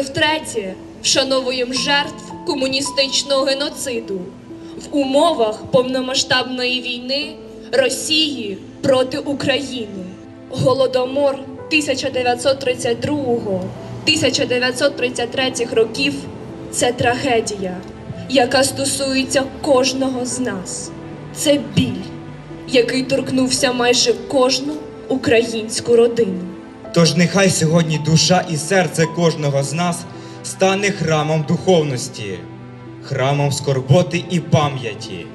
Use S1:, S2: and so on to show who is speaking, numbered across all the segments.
S1: втретє вшановуємо жертв комуністичного геноциду в умовах повномасштабної війни Росії проти України. Голодомор 1932-1933 років це трагедія, яка стосується кожного з нас. Це біль, який торкнувся майже кожну українську родину.
S2: Тож нехай сьогодні душа і серце кожного з нас стане храмом духовності, храмом скорботи і пам'яті,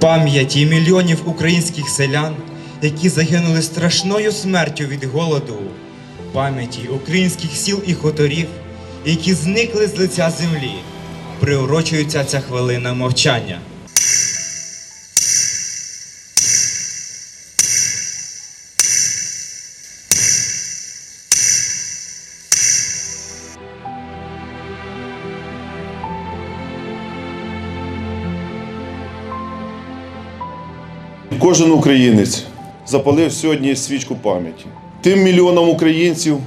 S2: пам'яті мільйонів українських селян, які загинули страшною смертю від голоду, пам'яті українських сіл і хуторів, які зникли з лиця землі. Приурочується ця хвилина мовчання.
S3: Кожен українець запалив сьогодні свічку пам'яті. Тим мільйонам українців,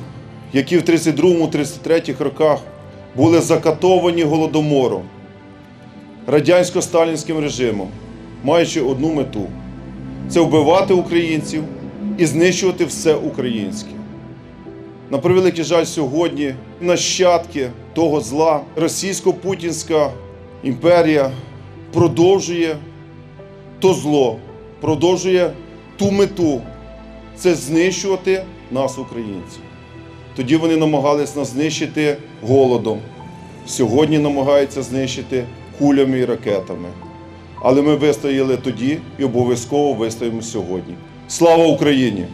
S3: які в 32-33 роках були закатовані голодомором, радянсько-сталінським режимом, маючи одну мету це вбивати українців і знищувати все українське. На превеликий жаль, сьогодні нащадки того зла російсько-путінська імперія продовжує то зло продовжує ту мету це знищувати нас, українців. Тоді вони намагались нас знищити голодом. Сьогодні намагаються знищити кулями і ракетами. Але ми вистояли тоді і обов'язково вистоїмо сьогодні. Слава Україні!